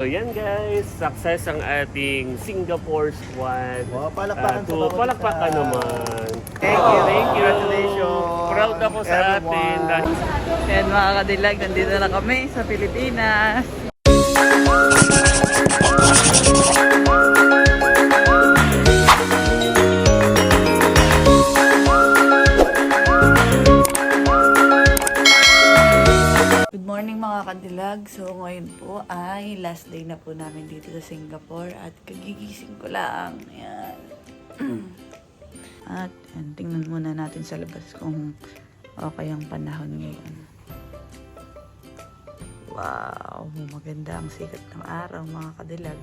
So yan guys, success ang ating Singapore squad. Wow, palakpakan sa to- palakpakan naman. Thank you. Thank you. Congratulations, Proud ako sa everyone. atin. Dahil Ayan mga kadilag, nandito na kami sa Pilipinas. Last day na po namin dito sa Singapore at kagigising ko lang. Ayan. at yan, tingnan muna natin sa labas kung okay ang panahon ngayon. Wow, maganda ang sikat ng araw mga kadilag.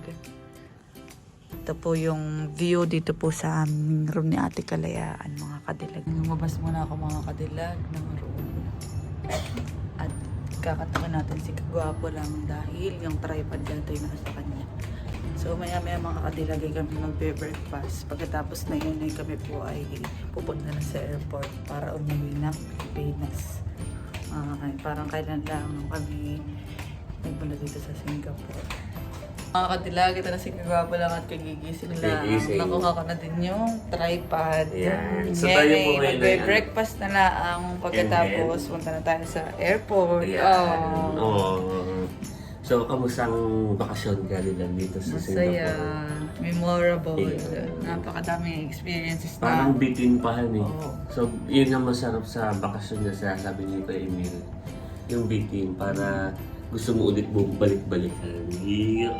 Ito po yung view dito po sa aming room ni Ate Kalayaan mga kadilag. Lumabas muna ako mga kadilag ng room. At kakatakan natin si Kagwapo lang dahil yung tripod dito yung nasa kanya. So maya maya mga kadilag ay kami magbe-breakfast. Pagkatapos na yun ay kami po ay pupunta na sa airport para umuwi ng Pilipinas. Ah, ay, parang kailan lang kami nagpunta dito sa Singapore. Mga kadilag, ito na si Kagwapo lang at kagigising lang. Kagigising. Nakuha ko na din yung tripod. Yan. So, tayo po ngayon ay magbe-breakfast na lang. Pagkatapos, punta na tayo sa airport. Ayan. Oh. Oo. So, kamusta ang bakasyon ka nila dito sa Masaya. Singapore? Memorable. Yeah. Napakadaming experiences na. Parang bitin pa eh. Oo. So, yun ang masarap sa bakasyon na sinasabi ni Kuya Emil. Yung bitin para gusto mo ulit bumalik-balikan. Yeah.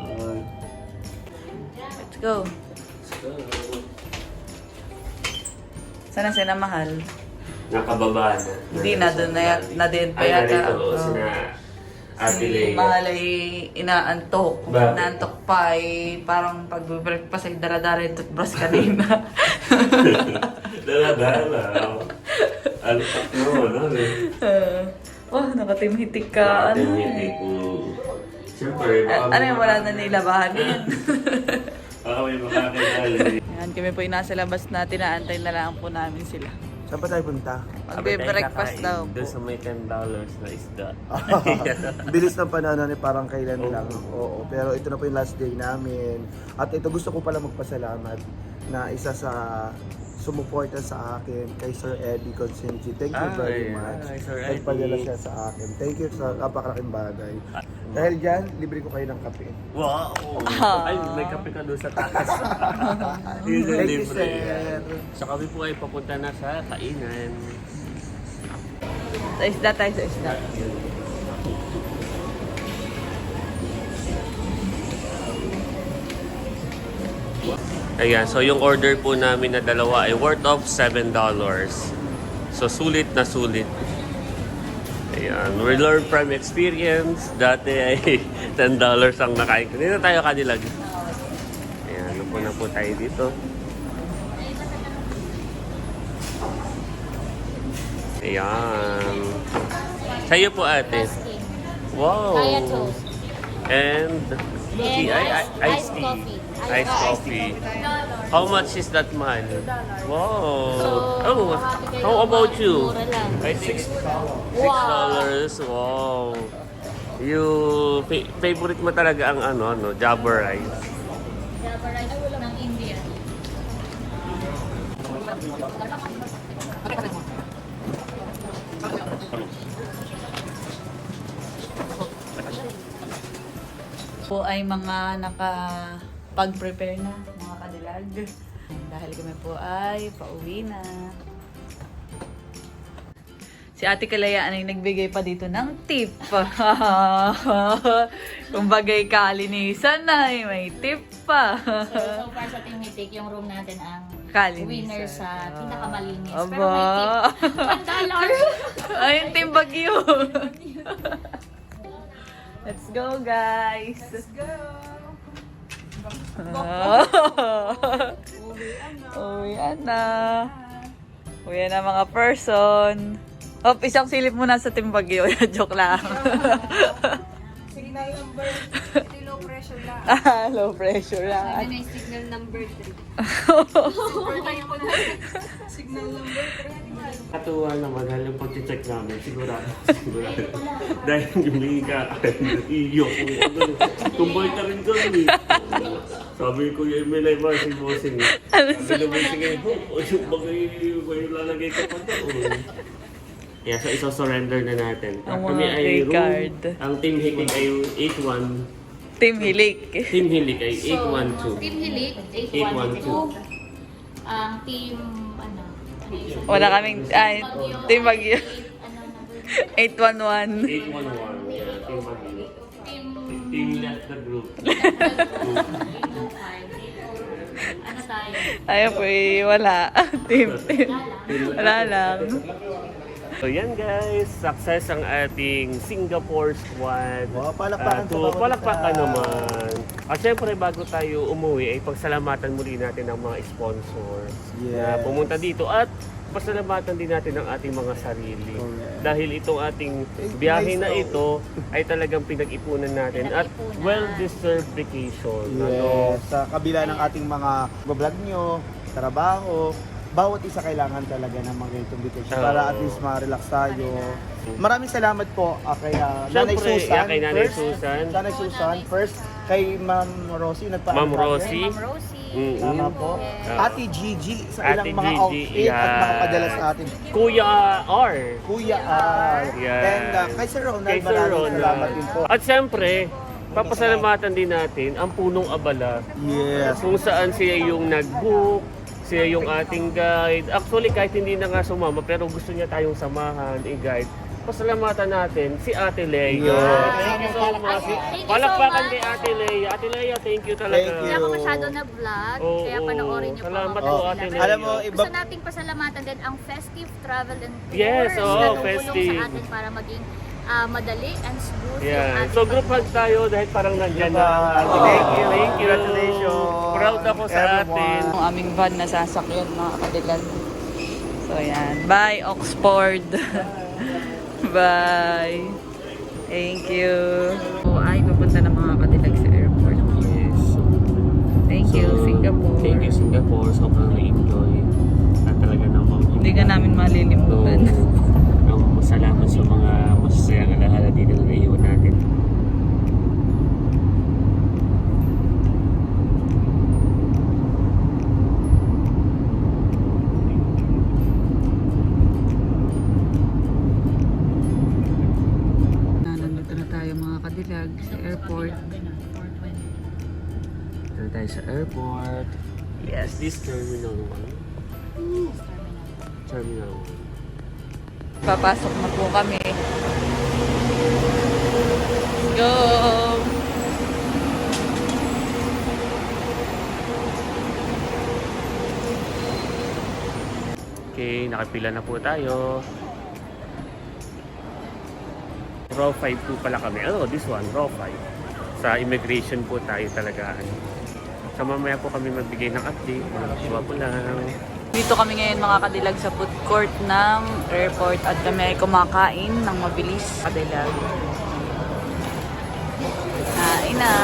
Let's go. So, Sana sila mahal. nakababa na. Hindi na, doon na, na din pa Ay, yata. narito, Oo. sina Ate Si Leia. Mahal ay inaantok. Bakit? Inaantok pa ay parang pag-breakfast ay daradara yung toothbrush kanina. Dala-dala. Alpak mo, ano? Oh, nakatimhitik ka. Ano eh. Siyempre, baka Ah, Ano yung wala na nilabahan yan? Baka may makakilala. Yan, kami po yung nasa labas na tinaantay na lang po namin sila. Saan pa tayo punta? Magbe-breakfast daw po. Doon sa may $10 na isda. Bilis ng panahon ni parang kailan lang. Oo, pero ito na po yung last day namin. At ito gusto ko pala magpasalamat na isa sa sumuporta sa akin kay Sir Eddie Consinci. Thank you Ay, very much. ay, Sir Nagpadala Eddie. siya sa akin. Thank you sa napakalaking bagay. Dahil dyan, libre ko kayo ng kape. Wow! Ah. Ay, may kape ka doon sa taas. Thank you, libre. sir. So kami po ay papunta na sa kainan. Sa isda tayo sa isda. Ayan, so yung order po namin na dalawa ay worth of $7. So sulit na sulit. Ayan, we learn from experience. Dati ay $10 ang nakain ko. Dito tayo kanilag. Ayan, ano po na po tayo dito. Ayan. Sa'yo po ate. Wow. Kaya toast. And tea, And I, I, ice- iced tea. coffee. Iced coffee. How much is that man? Wow. Oh, how about you? I think six Wow. dollars. Wow. You fa- favorite mo talaga ang ano ano Java rice. Java rice ng India. po ay mga nakapag-prepare na, mga kadilag. Dahil kami po ay pauwi na. Si Ate Kalayaan ay nagbigay pa dito ng tip. Kung bagay kalinisan na, ay may tip pa. So, so far sa Team Hitik, yung room natin ang Kalinisan. winner sa pinakamalinis. Aba. Pero may tip. $1. ay, yung team bagyo. Let's go, guys. Let's go. Uwian na. Uwian na mga person. Hop, isang silip muna sa team bagyo. Joke lang. Sige na number. Yung low pressure lang. Ah, low pressure ah. Ano yung signal number 3? Katuwa naman dahil yung pag-check namin, sigurado, sigurado. dahil yung liga, iyo ko. Tumbay ka rin kami. Sabi ko yung Emil ay ba, si Bossing. Sabi naman, sige, o yung bagay, may lalagay ka pa doon. Kaya so isa-surrender na natin. Ang Kami mga ay room- card. Ang team Hikik ay 8-1. Team Hilik. Team Hilik ay So, 8-1-2. Team Hilik, 8-1-2. 8-1-2. Ang team, ano, ano? Wala kaming, ay, Team Bagyo. Ano, number? 811. 8-1-1. Yeah, Team Hilik. Team, Team left the group. 8-2-5. Ano tayo? Ayaw po eh, wala. Team, team. Wala lang. So yan guys, success ang ating Singapore squad. Wow, palakpakan Ah, sa to, bawat palakpakan naman. At syempre bago tayo umuwi ay pagsalamatan muli natin ang mga sponsors na Yes. pumunta dito at pasalamatan din natin ang ating mga sarili. Correct. Dahil itong ating biyahe na oh. ito ay talagang pinag-ipunan natin at well-deserved vacation. Ano? Yes, sa kabila ng ating mga vlog nyo, trabaho, bawat isa kailangan talaga ng mga ganitong vacation para Oo. at least ma-relax tayo. Maraming salamat po ah, kay ah, Nanay Syempre, Susan. yeah, kay Nanay first, Susan. Nanay Susan. First, kay Ma'am Rosie. Nagpa- Ma'am Rosie. Ma'am Rosie. Mm-mm. Tama po. Yes. Ate Gigi sa Ate ilang mga Gigi, outfit at mga yeah. padala sa atin. Kuya R. Kuya R. Yan. And uh, kay Sir Ronald, Kay Sir maraming Ronald. salamat din po. At syempre, papasalamatan din natin ang punong abala Yes. kung saan siya yung nag-book, siya yung ating guide. Actually, kahit hindi na nga sumama, pero gusto niya tayong samahan, i-guide. Pasalamatan natin si Ate Leia. Yes. Thank you so much. Thank you so Palakpakan much. kay Ate Leia. Ate Leia, thank you talaga. Thank Hindi you. ako masyado na-vlog, Oo, kaya panoorin niyo po salamat po, Oh, Ate Leia. Alam mo, iba, Gusto nating pasalamatan din ang Festive Travel and Tours Yes, oo, na tumulong festive. sa atin para maging ah, madali and smooth yung Yeah. ating So group hug tayo dahil parang nandyan na. Oh, Thank you. Thank you. Congratulations, Proud ako sa everyone. atin. Ang aming van na sasakyan mga kadilag. So yan. Bye Oxford. Bye. Thank you. So ay papunta na mga kadilag sa airport. Yes. Thank you So, Singapore. Thank you Singapore. Sobrang na-enjoy. At talaga namang Hindi ka namin malilimutan. So, This terminal 1. Terminal 1. Papasok na po kami. Let's go! Okay, nakapila na po tayo. Raw 5 po pala kami. Oh, this one, raw 5. Sa immigration po tayo talaga. ano. So mamaya po kami magbigay ng update. Mga po lang. Dito kami ngayon mga kadilag sa food court ng airport at kami ay kumakain ng mabilis kadilag. Kain na!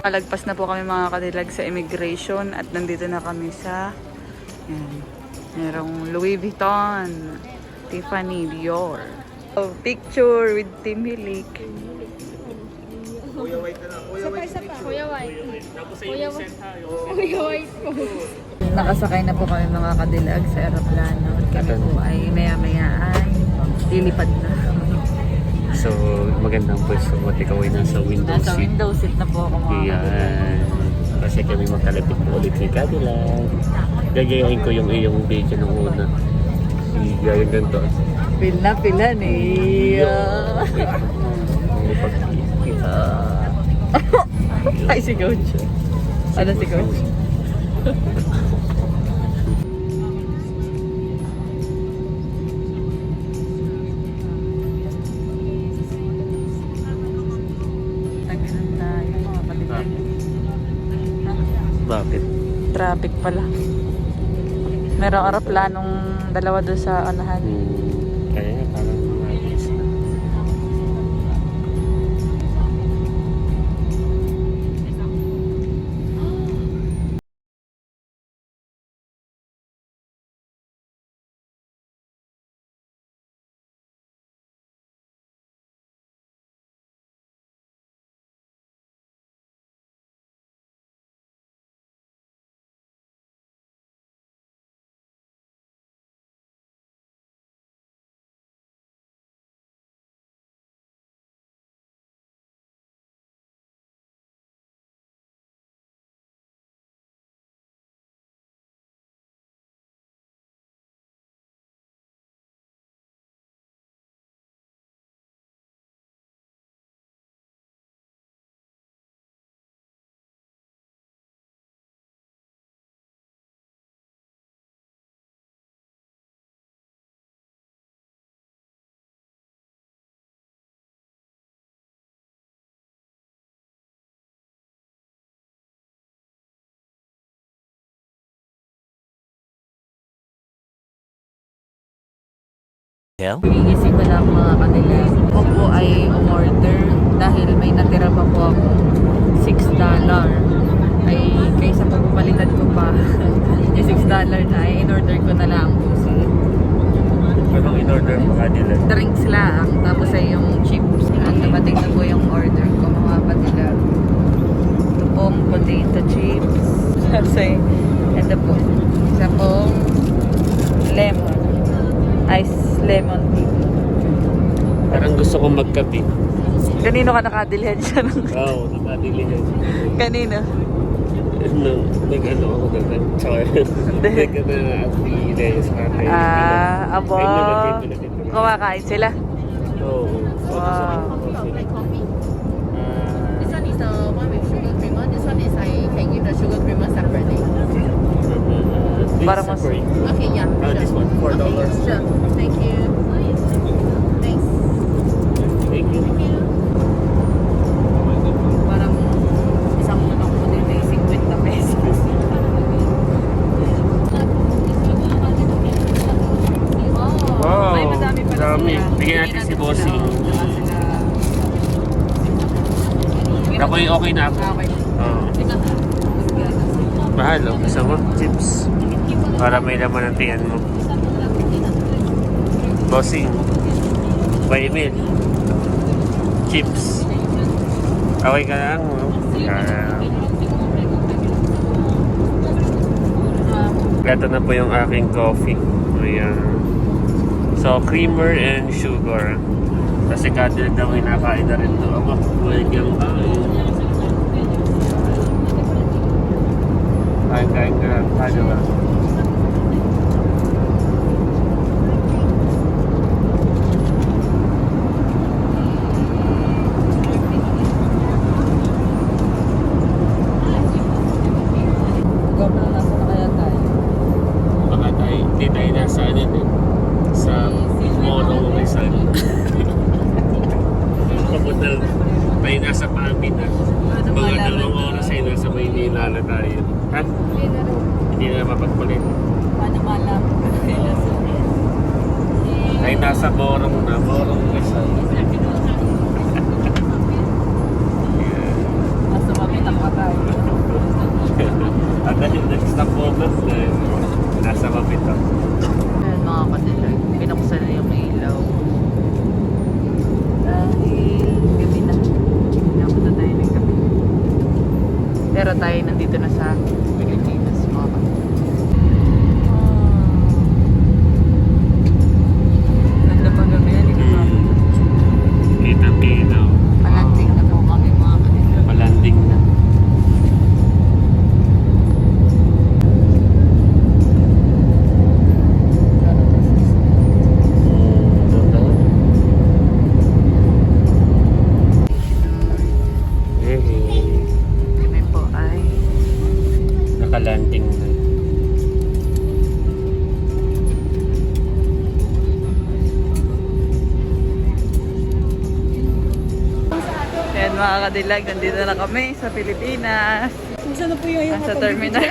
Kalagpas na po kami mga kadilag sa immigration at nandito na kami sa yan, merong Louis Vuitton, Tiffany Dior. Oh, picture with Tim Hilik. Kuya White na lang. Kuya White. Kuya White. Tapos sa Kuya, tayo. Kuya White po. Nakasakay na po kami mga kadilag sa aeroplano at kami po ay maya-maya ay lilipad na. So, magandang pwesto mo. Ikaw ay nasa window Nasa seat. window seat na po ako mga kadilag. Yan. Kasi kami magkalapit po ulit ni Cadillac. Gagayahin ko yung iyong video nung una. Gagawin ganito. Pil na pila ni. May pagkikita. Ay, si Coach. Ano si kadilag. Bakit? Traffic pala. Merong aeroplanong dalawa doon sa anahan. Hmm, Gigising ko lang mga kanila. Ako po ay umorder dahil may natira pa po ako 6 dollar. Ay kaysa po palitan ko pa yung 6 dollar na ay in-order ko na lang po si Anong in-order mo kanila? drinks lang. Tapos ay yung chips. At nabating na po yung order ko mga kanila. Ito pong potato chips. Tapos ay ito po. Isa pong lemon. Ice lemon tea. Parang gusto kong magkape. Kanino ka nakadilhan siya ng... Wow, nakadili yan. Kanino? Nung nag-ano ako nag-char. Hindi. Nag-ano sa kanay. Ah, abo. Kumakain sila. Oo. Wow. Is mas-. Okay, yeah. Ah, sure. this one, $4. Okay, sure. Thank you. Thanks. Thank you. Parang isang manok mo dito ay 50 pesos. Wow. Ay, madami pala Dami. sila. Bigyan natin si. Bossing. Ako yung okay na ako. Okay. Oo. Mahal oh. Mo? Chips. Para may laman ang tiyan mo. Bossing. By Emil. Chips. Okay ka lang? Ah. Ito na po yung aking coffee. Ayan. So, creamer and sugar. Kasi kada daw hinakain na rin to. Ako, huwag yung kain. Kain, kain ka. Kado ba? updated. Kadilag, nandito na kami sa Pilipinas. Saan na po yung yung Nasa terminal.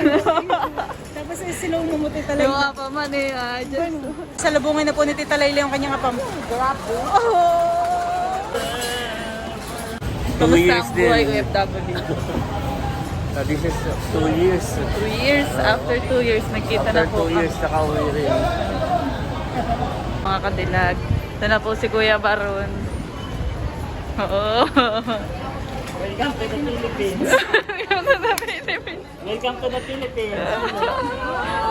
Tapos eh, silaw mo mo tita yung apa man eh, ah, just... Salubungin na po ni Tita Layla yung kanyang apam. Two Kamusta years ang buhay din. OFW? So this is two years. Two years, after two years, nagkita After na po two years, nakauwi rin. mga kadilag. Ito na po si Kuya Baron. Oo. Welcome to the Philippines. Welcome to the Philippines. Welcome to the Philippines.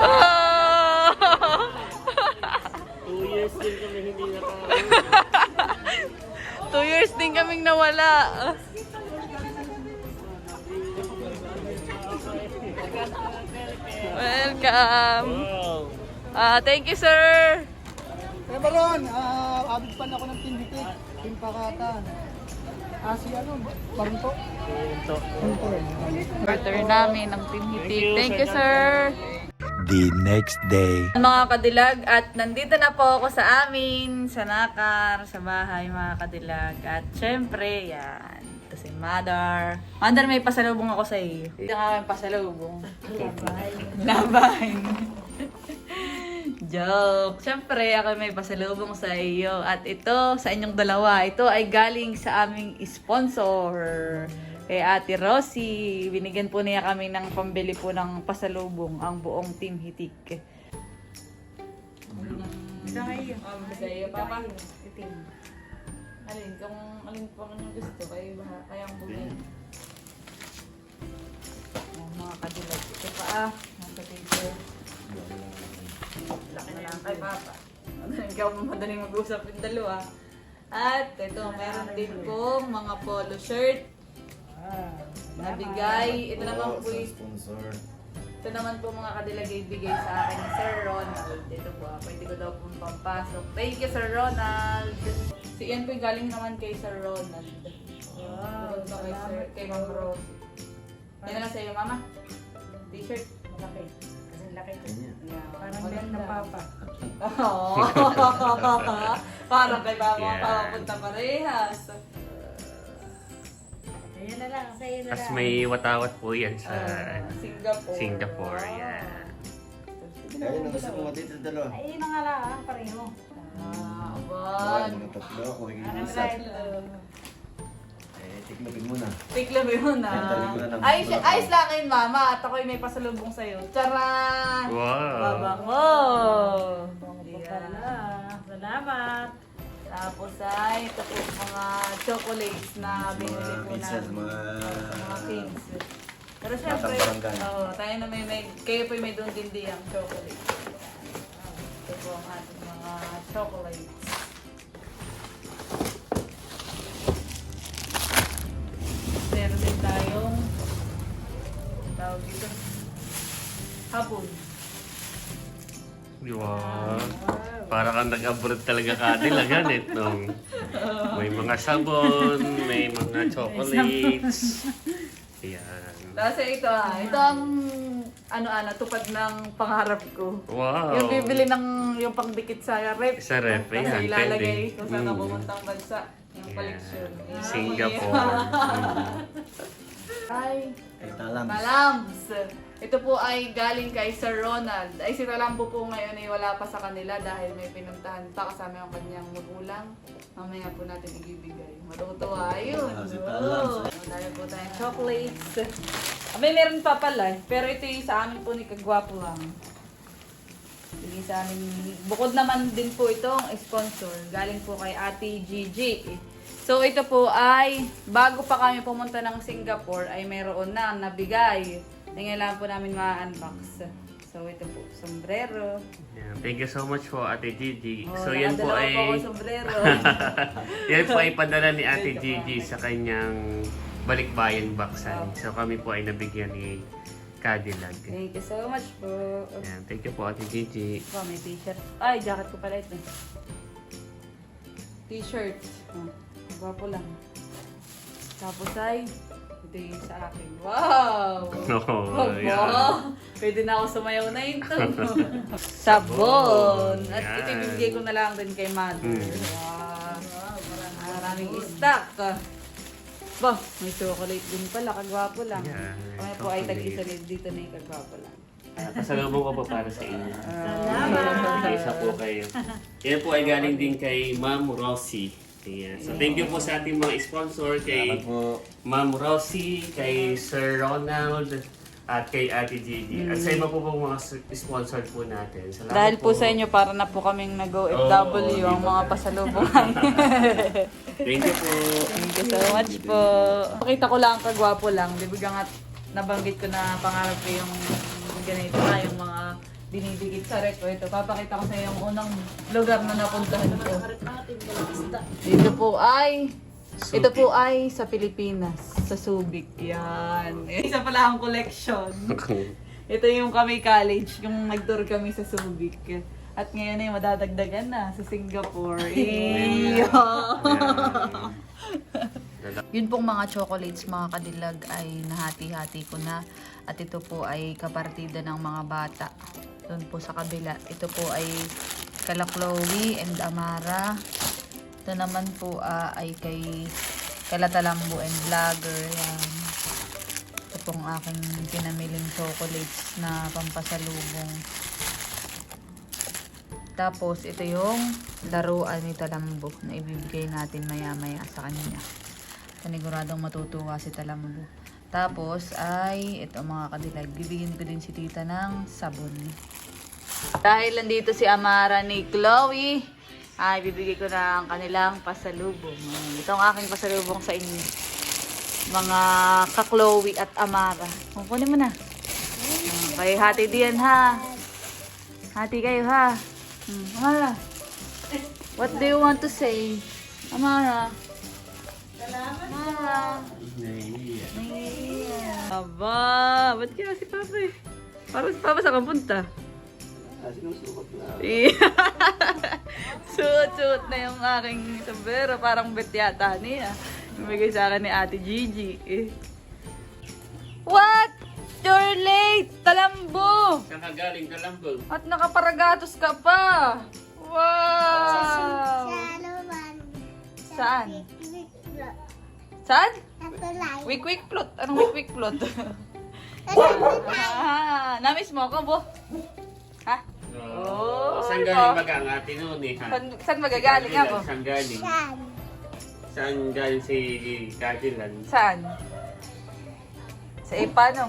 Oh! Two years din kami hindi nakauwi. Two years din kaming nawala. Welcome. Ah, thank you, sir. Kaya Baron, uh, abig pa na ako ng tinditik, timpakatan. Ah, si ano, Barunto? Ito. Order namin ng pinhitik. Thank you, sir. the next day. Mga kadilag, at nandito na po ako sa amin, sa Nakar, sa bahay mga kadilag. At syempre, yan. Ito si Mother. Mother, may pasalubong ako sa iyo. Ito nga may pasalubong. Labay. Labay. Joke! Siyempre, ako may pasalubong sa iyo. At ito, sa inyong dalawa, ito ay galing sa aming sponsor. Kay Ate Rosie. Binigyan po niya kami ng pambili po ng pasalubong ang buong Team Hitik. Ito kayo. sa iyo, Papa. Itim. Alin, kung alin po ang gusto, kayo ba? Kayang bumili. Ang mga kadilag. Ito pa ah. Nasa paper. Laki na lang kay Papa. Ikaw madaling mag-usap yung dalawa. At ito, meron din pong mga polo shirt. Nabigay. Ito naman po yung ito naman po mga kadilagay bigay sa akin ni Sir Ronald. Ito po, ah, pwede ko daw pong pampasok. Thank you, Sir Ronald. Si Ian po yung galing naman kay Sir Ronald. Wow, pa kay, Sir, kay Ma'am Rose. Yan na lang sa iyo, Mama. T-shirt. Malaki. Kasi laki ko. Yeah. Parang ganyan na papa. Oo. Parang kay Papa Yeah. papunta parehas. Ayan na lang, sa'yo na Tapos may watawat po yan sa Ah, Singapore. Singapore. Yeah. Ayun, ang gusto mo dito dalawa. Ay, yun na nga lang, ah, pareho. Ah, Ay, aban. mga tatlo ako. Ano Isa. Na tiklopin mo na. Tikla mo na ng- Ay, siya- ayos lang kayo, mama. At ako'y may pasalubong sa'yo. Charan! Wow. Babango! Yeah. Salamat. Tapos ay, ito po mga chocolates na binili Mga po pizzas, namin. mga- Oh, mga things. Pero syempre, oh, tayo na may, may, kayo po may doon din di ang chocolate. Ito po ang ating mga chocolates. Tawag dito hapon. Wow. Para kang nag-abroad talaga kadilagan eh. Nung may mga sabon, may mga chocolates. Yan. Kasi ito ah, ito ang ano-ano, tupad ng pangarap ko. Wow. Yung bibili ng yung pangdikit sa rep. Sa rep, yan, ilalagay pwede. kung saan ako Mm. pumuntang bansa. Yung Yeah. collection. Singapore. Mm. Ay, Ay, talams. Malams! Ito po ay galing kay Sir Ronald. Ay si Talambo po ngayon ay wala pa sa kanila dahil may pinuntahan pa kasama yung kanyang magulang. Mamaya po natin ibibigay. Matutuwa yun. Ah, si Talams. Oh, Dahil po tayong chocolates. Abay, meron pa pala eh. Pero ito yung sa amin po ni Kagwapo lang. Sige sa amin. Bukod naman din po itong sponsor. Galing po kay Ate Gigi. So ito po ay bago pa kami pumunta ng Singapore ay meron na nabigay. Tingnan po namin ma-unbox. So ito po, sombrero. Yan. Thank you so much po, Ate Gigi. Oh, so yan po ay... po sombrero. yan po ay padala ni Ate Gigi sa kanyang balikbayan baksan. So kami po ay nabigyan ni Cadillac. Thank you so much po. Yan. Thank you po, Ate Gigi. Oh, may t-shirt. Ay, jacket ko pala ito. T-shirt. Oh, gwapo lang. Tapos ay, ito yung sa akin. Wow! Oh, Aba, yan. pwede na ako sumayaw na ito. Sabon. At Yan. ito ibigay ko na lang din kay mother. Mm. Wow. Maraming stock. Ba, may chocolate din pala. Kagwapo lang. Yan, Kami po ay tag-isa dito na yung kagwapo lang. Ah, Pasalubong ko po para sa inyo. Salamat. Isa po kayo. Yan po ay galing din kay Ma'am Rosie. Ayan. So thank you po sa ating mga sponsor kay. Ma'am Rosie, kay Sir Ronald, at kay Ate Gigi. At sa iba po pong mga sponsor po natin. Salamat Dahil po sa inyo, para na po kaming nag-OFW Oo, ang di mga pasalubungan. Thank you po. Thank you so much po. Pakita ko lang, kagwapo lang. Di ba nga nabanggit ko na pangarap ko yung ganito na, yung mga dinidikit sa rep ko. Ito, papakita ko sa iyo yung unang lugar na napuntahan ko. Dito po ay, ito po ay sa Pilipinas, sa Subic. Yan. Isa pala ang collection. Ito yung kami college, yung nag-tour kami sa Subic. At ngayon ay madadagdagan na sa Singapore. Yun pong mga chocolates, mga kadilag ay nahati-hati ko na. At ito po ay kapartida ng mga bata. Doon po sa kabila. Ito po ay kala Chloe and Amara. Ito naman po ah, ay kay kala Talambo and Vlogger. Yan. Ito pong aking pinamiling chocolates na pampasalubong. Tapos, ito yung laruan ni Talambo na ibibigay natin maya-maya sa kanya. Paniguradong matutuwa si Talambo. Tapos ay, ito mga kadilag, bibigyan ko din si tita ng sabon. Dahil nandito si Amara ni Chloe, ay bibigay ko ang kanilang pasalubong. Ito ang aking pasalubong sa inyo. Mga ka-Chloe at Amara. Kukunin mo na. Ah, Kayo hati diyan ha. Hati kayo ha. Hmm, Amara. What do you want to say? Amara. Amara. Naiiyak. Aba, ba't kaya si Papa eh? Parang si Papa saan punta? Iya. Suot-suot na yung aking sombrero. Parang bet yata niya. Bumigay sa akin ni Ate Gigi. Eh. What? You're late! Talambo! Saan ka galing po? At nakaparagatos ka pa! Wow! Saan? Saan? Week week plot. Anong week week plot? ah, namiss mo ako, bo? Ha? Oh, saan ano galing ba? baga ang ate noon eh? ha? Saan, saan magagaling ako? Saan galing? Saan galing si Kadilan? Saan? Sa Ipano.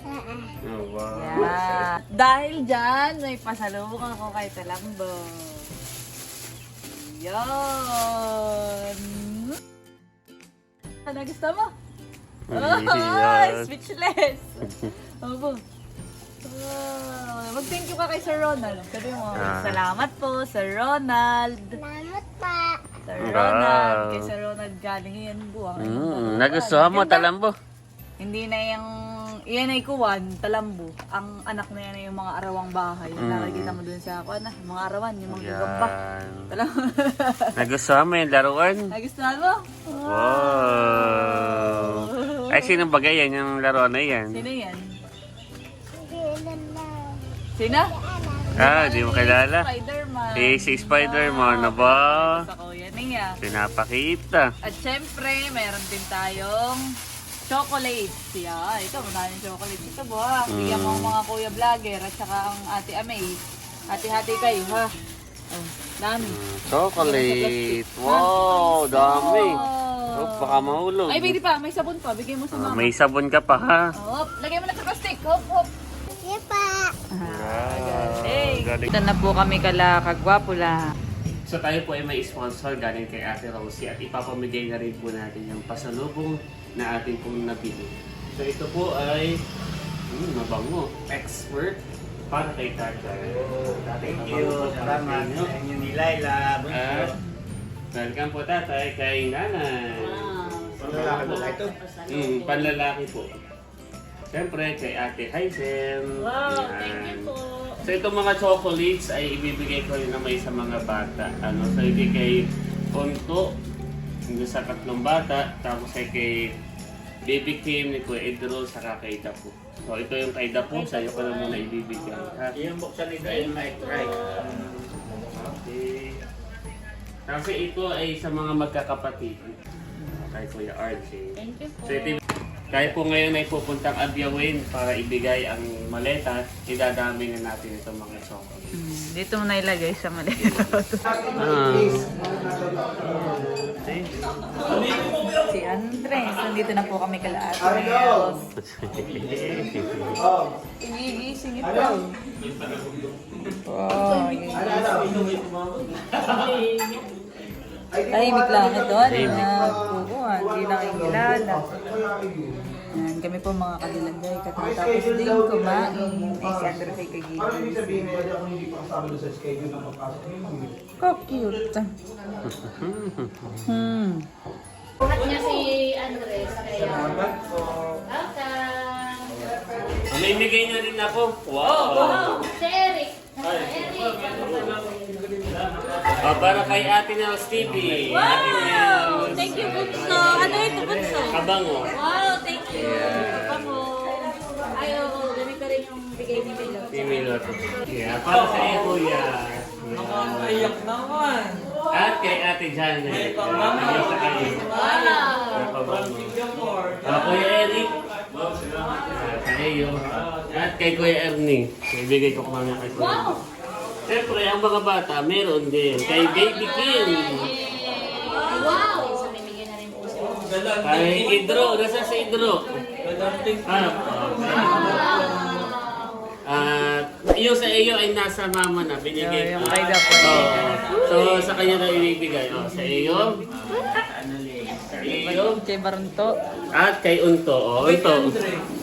Oh, wow. Yeah. Dahil dyan, may pasalubong ako kay Talambo. Yan. Ano gusto mo? Oh, speechless. Opo. Oh, mag-thank you ka kay Sir Ronald. Sabi mo, Ah. salamat po, Sir Ronald. Salamat pa. Sir Wow. Ronald. Kay Sir Ronald galing yan buwang. Mm, nagustuhan mo, Talambo? Hindi na yung, iyan ay kuwan, talambo. Ang anak na yan ay yung mga arawang bahay. Mm. Nakikita mo dun sa kuwan na, mga arawan, yung mga gagamba. Yan. Talambo. Nagustuhan mo yung laruan? Nagustuhan mo? Wow! Ay, sino bagay yan yung laruan na yan? Sino yan? Sino? Ah, di mo kilala? Spider-Man. Eh, si Spider-Man na ba? Sa kuya niya. Pinapakita. At syempre, meron din tayong chocolates. Yeah, ito, maraming chocolates. Ito buha. Bigyan mo ang mga kuya vlogger at saka ang ate Amay. Hati-hati kayo, ha? Oh, dami. Chocolate. Wow, dami. Oh, baka mahulog. Ay, baby pa, may sabon pa. Bigay mo sa Ah, mama. may sabon ka pa ha? Hop, lagay mo na sa plastic. Hop, hop. Wow. Hey, Galing. dito na po kami kala kagwapula. So tayo po ay may sponsor galing kay Ate Rosie at ipapamigay na rin po natin yung pasalubong na ating pong nabili. So ito po ay hmm, mabango. Expert para kay Tatay. Thank you. Salamat. Sa inyo ni Laila. At welcome po Tatay kay Nanay. Lalaki mo ito. Hmm, panlalaki po. Siyempre, kay Ate Hyzen. Wow, thank you po. So, itong mga chocolates ay ibibigay ko rin naman sa mga bata. Ano, so, hindi kay Hindi sa tatlong bata, tapos ay kay Baby Kim, ni Kuya Edro, saka kay Dapo. So, ito yung kay Dapo, sa'yo ko na muna ibibigay. Ha? Yung buksan nito ay may try. Okay. Kasi ito ay sa mga magkakapatid. Kay Kuya RJ. Thank you po. So ito, kaya po ngayon ay pupuntang Abyawin para ibigay ang maleta, idadami na natin itong mga chocolate. Hmm, dito mo na ilagay sa mali. Ah. si Andres, nandito na po kami kala Andres. Igigising ito. Wow, Tahimik lang ito. Na kukuha. Hindi na kayo kilala. Yan, kami po mga kadilanday. Katapos din kumain. Eh, si Andres ay kagigising. Oh, cute. Hmm. Buhat niya si Andres. Kaya, welcome. Mamimigay na rin ako. Wow! Si Eric. Ah, para kay Ate Nels TV. Ate Nels. Thank you, Bunso. Ano ito, Bunso? Kabango. Wow, thank you. Pamo. Ay, oo. Ganito rin yung bigay ni Milo. Si Milot. Yeah, para sa iyo, Kuya. Nakakaiyak naman. At kay Ate Janet. Ay, sa kayo. Wow. Kabango. Ah, Kuya Eric. Sa iyo. At kay Kuya Ernie. Ibigay ko ano kay Kuya. Wow. Siyempre, ang mga bata, meron din. Kay Baby King. Wow! Kay Idro. Nasa si Idro? Ah, At yung sa iyo ay nasa mama na. Binigay Yung. Oo. So, sa kanya na ibibigay. Oh, sa iyo. Sa iyo. Kay Barunto. At kay Unto. Oh, Unto.